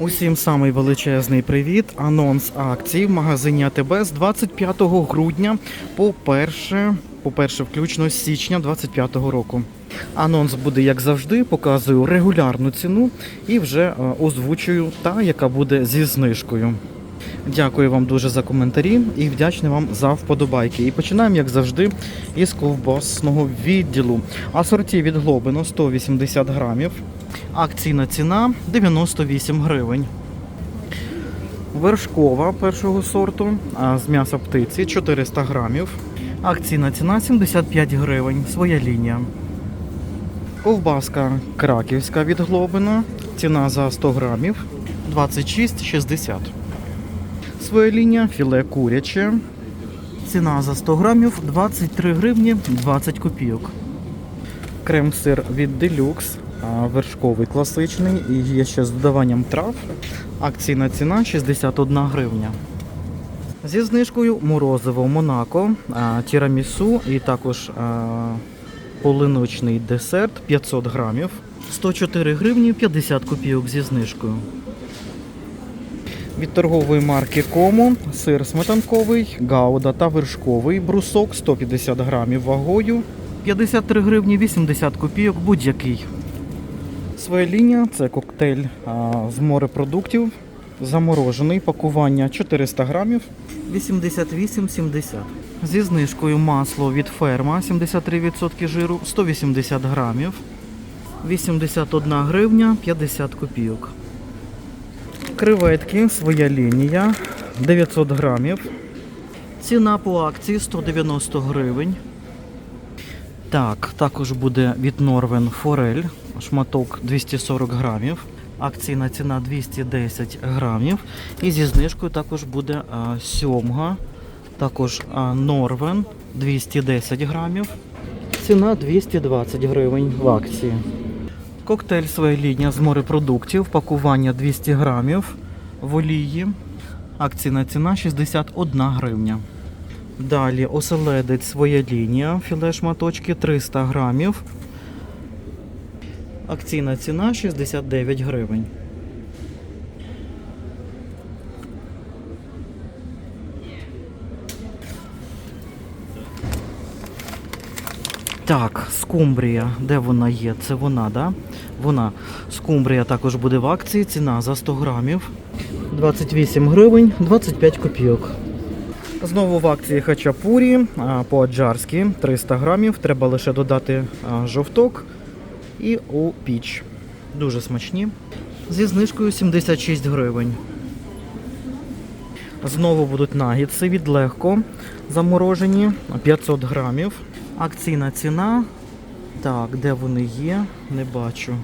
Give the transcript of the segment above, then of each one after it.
Усім самий величезний привіт. Анонс акцій в магазині АТБ з 25 грудня по 1, по 1 включно з січня 25 року. Анонс буде, як завжди, показую регулярну ціну і вже е, озвучую та, яка буде зі знижкою. Дякую вам дуже за коментарі і вдячний вам за вподобайки. І починаємо, як завжди, із ковбасного відділу. Асорті від Глобино 180 грамів. Акційна ціна 98 гривень. Вершкова першого сорту з м'яса птиці 400 грамів. Акційна ціна 75 гривень. Своя лінія. Ковбаска краківська від Глобина. Ціна за 100 грамів 26,60. Своя лінія філе куряче. Ціна за 100 грамів 23 гривні 20 копійок. Крем-сир від Deluxe, вершковий класичний і є ще з додаванням трав. Акційна ціна 61 гривня. Зі знижкою морозиво Монако, тірамісу і також полиночний десерт 500 грамів. 104 гривні 50 копійок зі знижкою. Від торгової марки Кому сир сметанковий, гауда та вершковий, брусок 150 грамів вагою, 53 гривні 80 копійок будь-який. Своя лінія це коктейль з морепродуктів, заморожений, пакування 400 грамів, 88,70. Зі знижкою масло від ферма 73% жиру, 180 грамів, 81 гривня 50 копійок. Креветки, своя лінія, 900 грамів. Ціна по акції 190 гривень. Так, також буде від Норвен Форель, шматок 240 грамів. Акційна ціна 210 грамів. І зі знижкою також буде сьомга, також Норвен 210 грамів. Ціна 220 гривень в акції. Коктейль своя лінія з морепродуктів, пакування 200 грамів в олії. Акційна ціна 61 гривня. Далі оселедець своя лінія, філе шматочки 300 грамів. Акційна ціна 69 гривень. Так, скумбрія. Де вона є? Це вона, да? Вона. Скумбрія також буде в акції. Ціна за 100 грамів. 28 гривень, 25 копійок. Знову в акції хачапурі по-аджарськи 300 грамів. Треба лише додати жовток і у піч. Дуже смачні. Зі знижкою 76 гривень. Знову будуть нагідси від легко заморожені 500 грамів. Акційна ціна. Так, де вони є? Не бачу.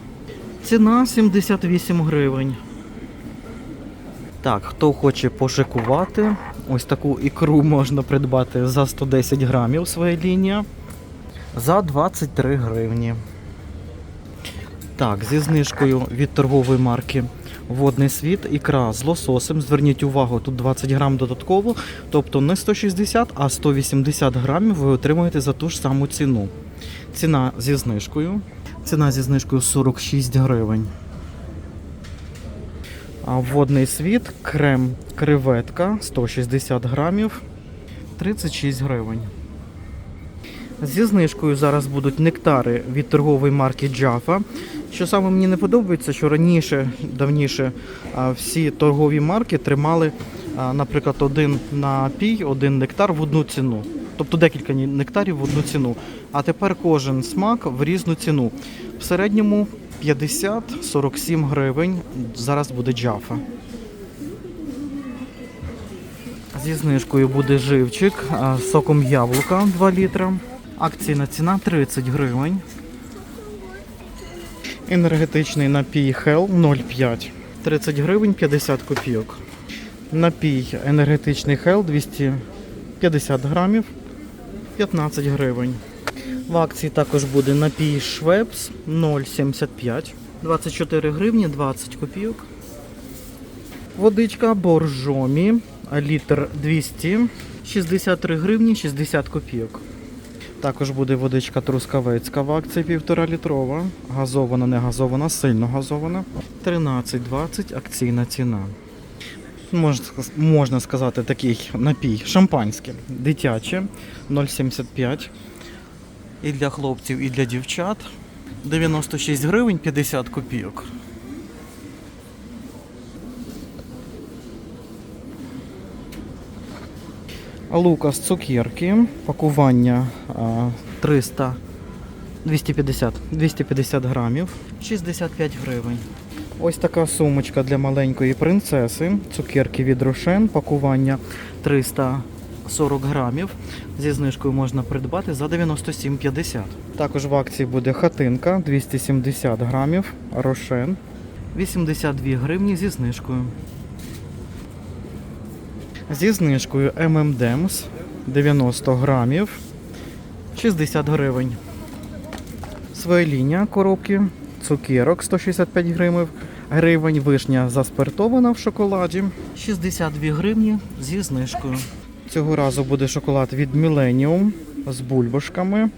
Ціна 78 гривень. Так, хто хоче пошикувати, ось таку ікру можна придбати за 110 грамів своя лінія. За 23 гривні. Так, зі знижкою від торгової марки Водний світ, ікра з лососем. Зверніть увагу, тут 20 грам додатково, тобто не 160, а 180 грамів ви отримуєте за ту ж саму ціну. Ціна зі знижкою. Ціна зі знижкою 46 гривень. Водний світ, крем креветка 160 грамів 36 гривень. Зі знижкою зараз будуть нектари від торгової марки Jaffa. Що саме мені не подобається, що раніше, давніше, всі торгові марки тримали, наприклад, один напій, один нектар в одну ціну. Тобто декілька нектарів в одну ціну. А тепер кожен смак в різну ціну. В середньому 50-47 гривень зараз буде Jaffa. Зі знижкою буде живчик з соком яблука 2 літра. Акційна ціна 30 гривень. Енергетичний напій Hell 0,5. 30 гривень 50 копійок. Напій енергетичний Hell 250 грамів 15 гривень. В акції також буде напій Швепс 0,75. 24 гривні 20 копійок. Водичка боржомі літр 200, 63 гривні 60 копійок. Також буде водичка трускавецька в акції півтора літрова. Газована, не газована, сильно газована. 13,20 акційна ціна. Можна, можна сказати, такий напій шампанське, дитяче 0,75. І для хлопців, і для дівчат 96 гривень 50 копійок. Лукас цукерки, пакування 300, 250, 250 грамів, 65 гривень. Ось така сумочка для маленької принцеси. Цукерки від Рошен, пакування 340 грамів. Зі знижкою можна придбати за 97,50. Також в акції буде хатинка 270 грамів, Рошен. 82 гривні зі знижкою. Зі знижкою M&M's 90 грамів 60 гривень. Своєління коробки, цукерок 165 гривень, гривень, вишня заспиртована в шоколаді 62 гривні зі знижкою. Цього разу буде шоколад від Millennium з бульбашками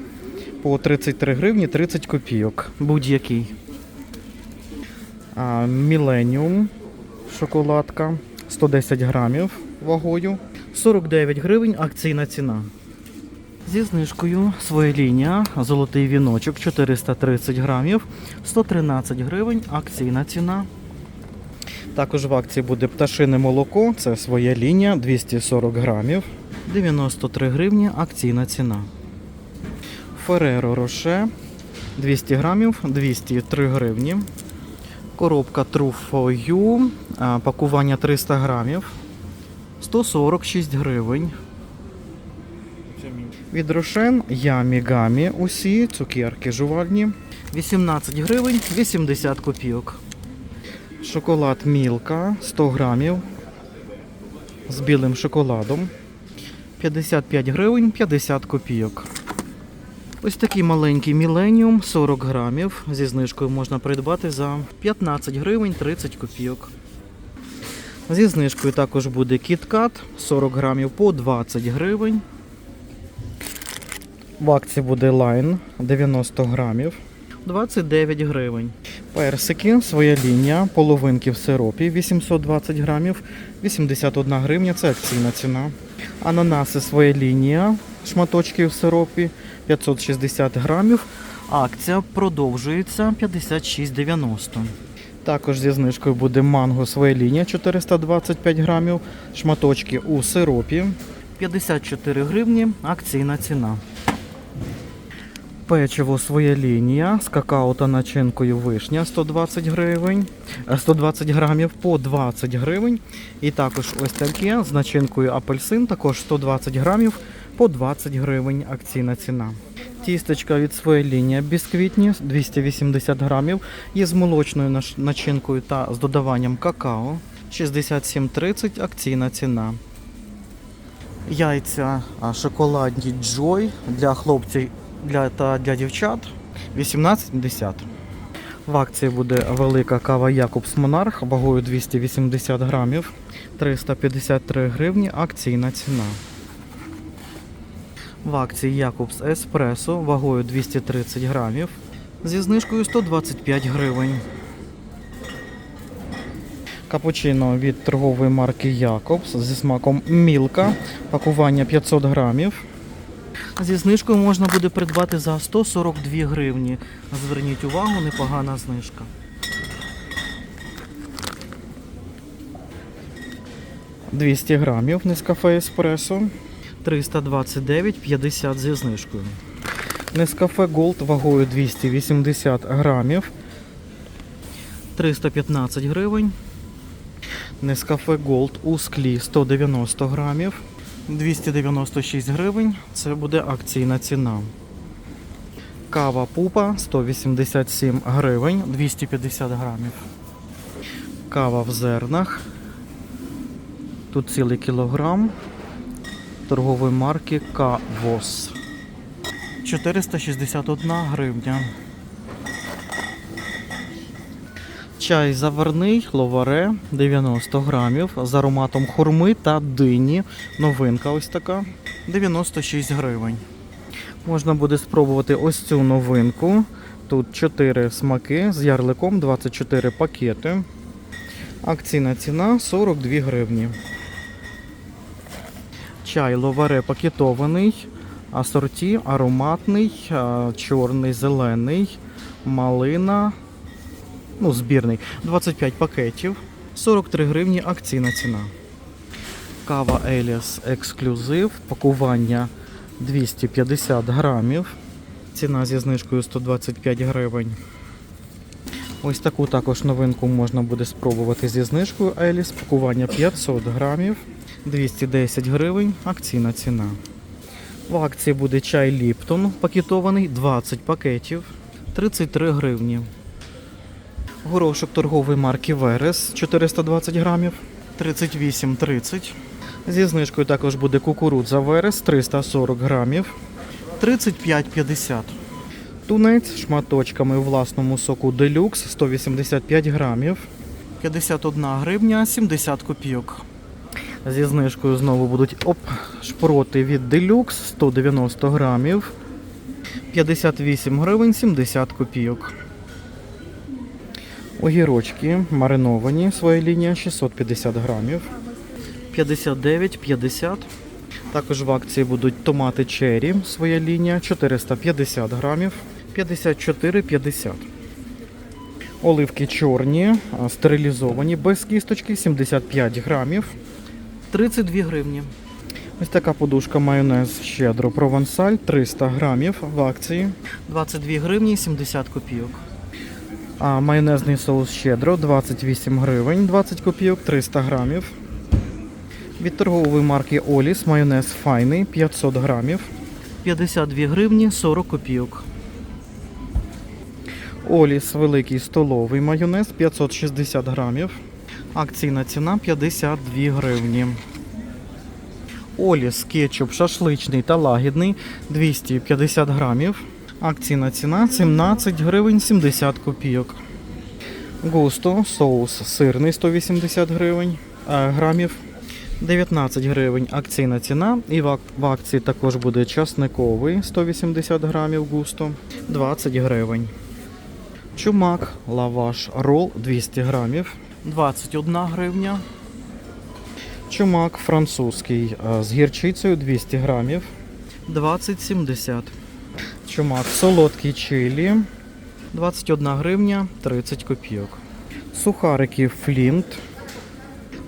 по 33 гривні 30 копійок. Будь-який. Millennium шоколадка 110 грамів вагою. 49 гривень акційна ціна. Зі знижкою своя лінія, золотий віночок 430 грамів, 113 гривень, акційна ціна. Також в акції буде пташине молоко, це своя лінія 240 грамів, 93 гривні, акційна ціна. Фереро Роше 200 грамів, 203 гривні. Коробка for пакування 300 грамів, 146 гривень. Від Рошен Ямі Гамі усі цукерки жувальні. 18 гривень 80 копійок. Шоколад Мілка 100 грамів з білим шоколадом. 55 гривень 50 копійок. Ось такий маленький Міленіум 40 грамів. Зі знижкою можна придбати за 15 гривень 30 копійок. Зі знижкою також буде кіткат 40 грамів по 20 гривень. В акції буде лайн 90 грамів. 29 гривень. Персики, своя лінія, половинки в сиропі 820 грамів, 81 гривня, це акційна ціна. Ананаси, своя лінія, шматочки в сиропі 560 грамів. Акція продовжується 56,90. Також зі знижкою буде манго своя лінія 425 грамів, шматочки у сиропі 54 гривні, акційна ціна. Печиво своя лінія з какао та начинкою вишня 120 гривень, е, 120 грамів по 20 гривень. І також ось таке з начинкою апельсин, також 120 грамів по 20 гривень акційна ціна. Тістечка від своєї лінії бісквітні 280 грамів є з молочною начинкою та з додаванням какао 67,30 акційна ціна. Яйця шоколадні Joy для хлопців для, та для дівчат 18,50. В акції буде велика кава Якобс Монарх вагою 280 грамів 353 гривні. Акційна ціна. В акції Якобс Еспресо вагою 230 грамів зі знижкою 125 гривень. Капучино від торгової марки Якобс зі смаком Мілка. Пакування 500 грамів. Зі знижкою можна буде придбати за 142 гривні. Зверніть увагу, непогана знижка. «200 грамів Нескафе Еспресо 329,50 зі знижкою. Нескафе Голд вагою 280 грамів 315 гривень. Нескафе Голд у склі 190 грамів 296 гривень. Це буде акційна ціна. Кава пупа 187 гривень 250 грамів. Кава в зернах. Тут цілий кілограм торгової марки Кавос. 461 гривня. Чай заварний ловаре 90 грамів з ароматом хурми та дині. Новинка ось така 96 гривень. Можна буде спробувати ось цю новинку. Тут 4 смаки з ярликом, 24 пакети. Акційна ціна 42 гривні. Чай ловаре пакетований, асорті ароматний, чорний, зелений, малина, ну, збірний, 25 пакетів, 43 гривні акційна ціна. Кава Еліас ексклюзив, пакування 250 грамів. Ціна зі знижкою 125 гривень. Ось таку також новинку можна буде спробувати зі знижкою Еліс. Пакування 500 грамів, 210 гривень, акційна ціна. В акції буде чай Ліптон пакетований 20 пакетів, 33 гривні. Горошок торгової марки Верес 420 грамів, 38,30. Зі знижкою також буде кукурудза Верес 340 грамів, 35,50. Тунець шматочками у власному соку Делюкс 185 грамів, 51 гривня 70 копійок. Зі знижкою знову будуть оп, шпроти від Делюкс 190 грамів, 58 гривень 70 копійок. Огірочки мариновані, своя лінія 650 грамів, 59,50. Також в акції будуть томати черрі, своя лінія 450 грамів, 54,50. Оливки чорні, стерилізовані без кісточки 75 грамів, 32 гривні. Ось така подушка майонез щедро провансаль 300 грамів в акції 22 гривні 70 копійок. А майонезний соус щедро 28 гривень 20 копійок 300 грамів. Від торгової марки Оліс майонез файний 500 грамів 52 гривні 40 копійок. Оліс великий столовий майонез 560 грамів. Акційна ціна 52 гривні. Оліс кетчуп шашличний та лагідний 250 грамів. Акційна ціна 17 гривень 70 копійок. Густо соус сирний 180 гривень е, грамів. 19 гривень акційна ціна. І в акції також буде часниковий 180 грамів густо 20 гривень. Чумак, лаваш, рол 200 грамів 21 гривня. Чумак французький е, з гірчицею 200 грамів 20,70. Чумак солодкий чилі 21 гривня 30 копійок. Сухарики Флінт.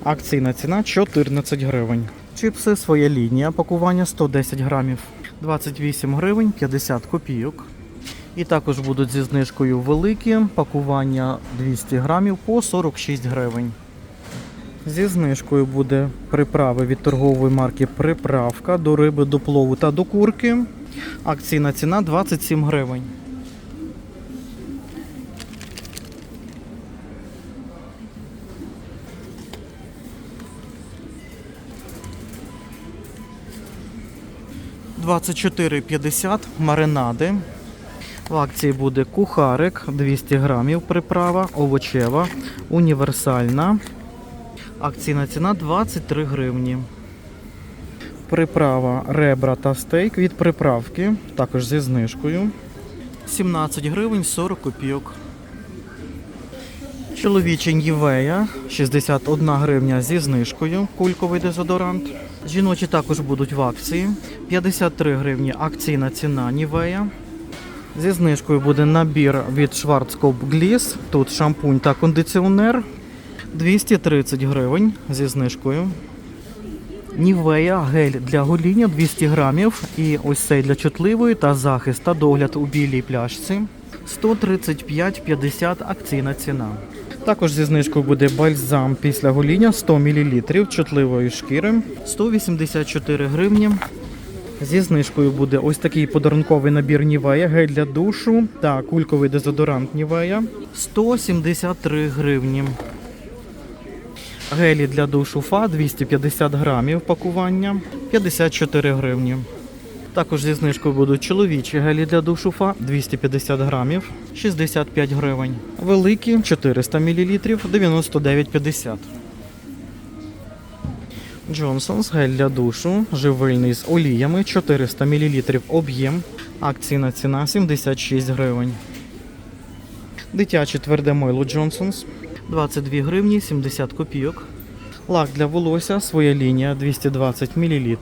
Акційна ціна 14 гривень. Чипси своя лінія, пакування 110 грамів. 28 гривень 50 копійок. І також будуть зі знижкою великі пакування 200 грамів по 46 гривень. Зі знижкою буде приправи від торгової марки Приправка до риби, до плову та до курки. Акційна ціна 27 гривень. «24,50 маринади. В акції буде кухарик 200 грамів приправа, овочева, універсальна. Акційна ціна 23 гривні. Приправа ребра та стейк від приправки, також зі знижкою. 17 гривень 40 копійок. Чоловічий Нівея 61 гривня зі знижкою, кульковий дезодорант. Жіночі також будуть в акції. 53 гривні акційна ціна Нівея. Зі знижкою буде набір від Schwarzkopf Gliss. Тут шампунь та кондиціонер. 230 гривень зі знижкою. Нівея гель для гоління 200 грамів. І ось цей для чутливої та захист та догляд у білій пляшці. 135,50 акційна ціна. Також зі знижкою буде бальзам після гоління 100 мл чутливої шкіри 184 гривні. Зі знижкою буде ось такий подарунковий набір Нівея, гель для душу та кульковий дезодорант Нівея 173 гривні. Гелі для душу Фа 250 грамів пакування 54 гривні. Також зі знижкою будуть чоловічі гелі для душу Фа 250 грамів 65 гривень. Великі 400 мл 99,50. Джонсонс гель для душу, живильний з оліями 400 мл об'єм Акційна ціна 76 гривень. Дитяче тверде мило Джонсонс 22 гривні 70 копійок. Лак для волосся, своя лінія 220 мл,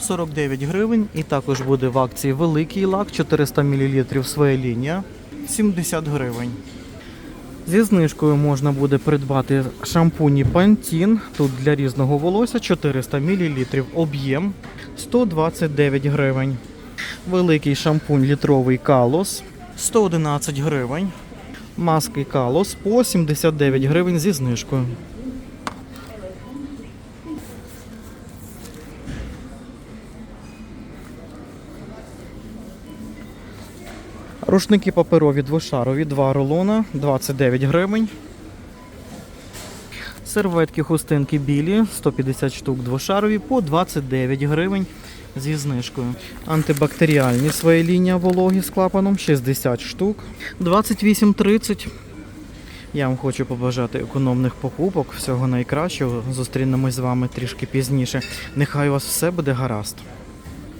49 гривень. І також буде в акції великий лак 400 мл, своя лінія 70 гривень. Зі знижкою можна буде придбати шампуні Pantene. Тут для різного волосся 400 мл, об'єм 129 гривень. Великий шампунь літровий Калос 111 гривень. Маски Калос по 79 гривень зі знижкою. Рушники паперові двошарові, 2 рулона, 29 гривень. Серветки хустинки білі, 150 штук двошарові по 29 гривень зі знижкою. Антибактеріальні своя лінія вологі з клапаном 60 штук, 28,30. Я вам хочу побажати економних покупок, всього найкращого. Зустрінемось з вами трішки пізніше. Нехай у вас все буде гаразд.